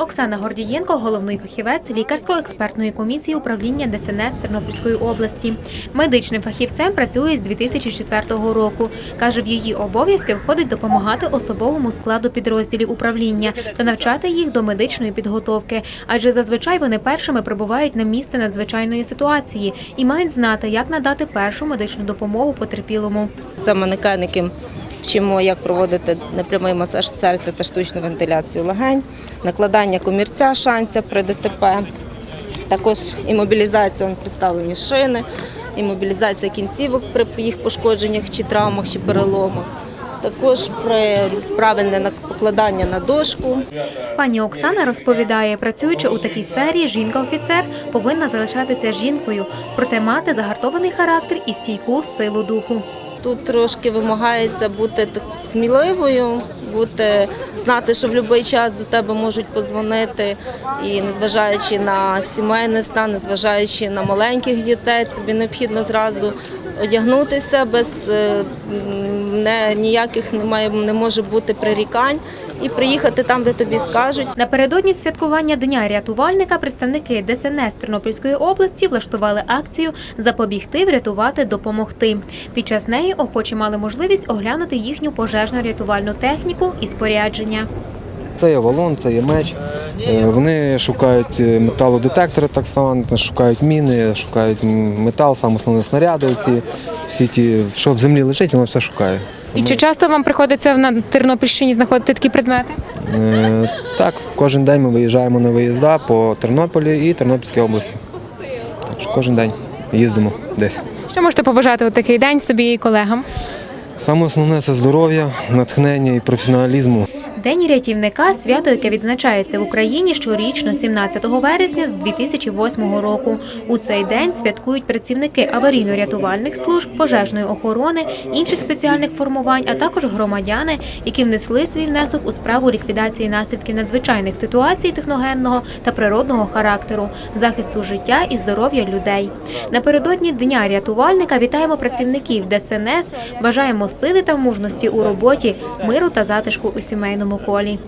Оксана Гордієнко, головний фахівець лікарсько-експертної комісії управління ДСНС Тернопільської області. Медичним фахівцем працює з 2004 року. Каже, в її обов'язки входить допомагати особовому складу підрозділів управління та навчати їх до медичної підготовки, адже зазвичай вони першими прибувають на місце надзвичайної ситуації і мають знати, як надати першу медичну допомогу потерпілому. Це манекеники вчимо, як проводити непрямий масаж серця та штучну вентиляцію легень, накладання комірця шанця при ДТП, також імобілізація, представлені шини, імобілізація кінцівок при їх пошкодженнях чи травмах, чи переломах. Також при правильне покладання на дошку, Пані Оксана розповідає, працюючи у такій сфері, жінка-офіцер повинна залишатися жінкою, проте мати загартований характер і стійку силу духу. Тут трошки вимагається бути сміливою, бути знати, що в будь-який час до тебе можуть подзвонити, і незважаючи на сімейний стан, незважаючи на маленьких дітей, тобі необхідно зразу одягнутися без е, не, ніяких немає, не може бути прирікань і приїхати там, де тобі скажуть. Напередодні святкування Дня рятувальника представники ДСНС Тернопільської області влаштували акцію Запобігти, врятувати, допомогти. Під час неї охочі мали можливість оглянути їхню пожежно-рятувальну техніку і спорядження. Це є валон, це є меч. Е, Вони шукають е, металодетектори, так само шукають міни, шукають метал, сам основні снаряди. Оці, всі ті, що в землі лежить, воно все шукає. І чи часто вам приходиться на Тернопільщині знаходити такі предмети? Е, Так, кожен день ми виїжджаємо на виїзда по Тернополі і Тернопільській області. Так що кожен день їздимо десь. Що можете побажати у такий день собі і колегам? Саме основне це здоров'я, натхнення і професіоналізму. День рятівника свято, яке відзначається в Україні щорічно 17 вересня з 2008 року. У цей день святкують працівники аварійно-рятувальних служб, пожежної охорони, інших спеціальних формувань, а також громадяни, які внесли свій внесок у справу ліквідації наслідків надзвичайних ситуацій техногенного та природного характеру, захисту життя і здоров'я людей. Напередодні дня рятувальника вітаємо працівників ДСНС, бажаємо сили та мужності у роботі, миру та затишку у сімейному колі.